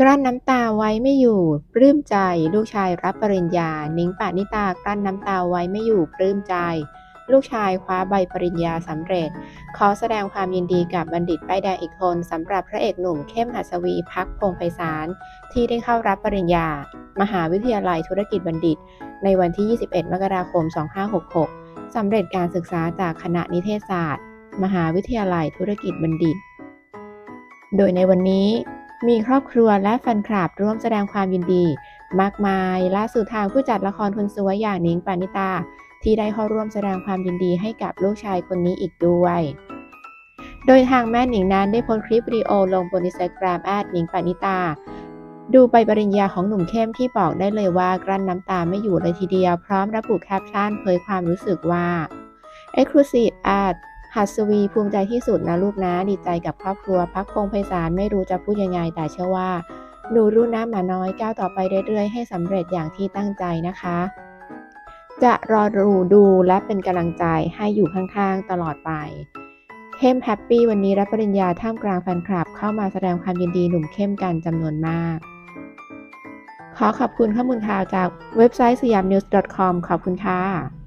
กลั้นน้ำตาไว้ไม่อยู่ ปลื้มใจ ลูกชายรับปริญญา นิ้งปณิตากลั้นน้ำตาไว้ไม่อยู่ ปลื้มใจ ลูกชายคว้าใบปริญญาสำเร็จ ขอแสดงความยินดีกับบัณฑิตป้ายแดงอีกคนสำหรับพระเอกหนุ่มเข้มหัสวีพักพงไพศาลที่ได้เข้ารับปริญญา มหาวิทยาลัยธุรกิจบัณฑิต ในวันที่ 21 มกราคม 2566สำเร็จการศึกษาจากคณะนิเทศศาสตร์ มหาวิทยาลัยธุรกิจบัณฑิต โดยในวันนี้ มีครอบครัวและแฟนคลับร่วมแสดงความยินดี มากมายล่าสุดทางผู้จัดละครคนสวยอย่างนิงปานิตา ที่ได้เข้าร่วมแสดงความยินดีให้กับลูกชายคนนี้อีกด้วย โดยทางแม่หนิงนั้นได้โพสต์คลิปวิดีโอลงบนอินสตาแกรมแอดหนิงปานิตาดูใบปริญญาของหนุ่มเข้มที่บอกได้เลยว่ากลั้นน้ำตาไม่อยู่เลยทีเดียว พร้อมระบุแคปชั่นเผยความรู้สึกว่า Exclusive Art หัสวีภูมิใจที่สุดนะลูกนะดีใจกับครอบครัวพักพงไพศาลไม่รู้จะพูดยังไงแต่เชื่อว่าหนูรู้นะหมาน้อยก้าวต่อไปเรื่อยๆ ให้สำเร็จอย่างที่ตั้งใจนะคะ จะรอดูดูและเป็นกำลังใจให้อยู่ข้างๆ ตลอดไปเข้มแฮปปี้วันนี้รับปริญญาท่ามกลางแฟนคลับ เข้ามาแสดงความยินดีหนุ่มเข้มกันจำนวนมาก ขอขอบคุณข้อมูลข่าวจากเว็บไซต์สยามนิวส์ .com ขอบคุณค่ะ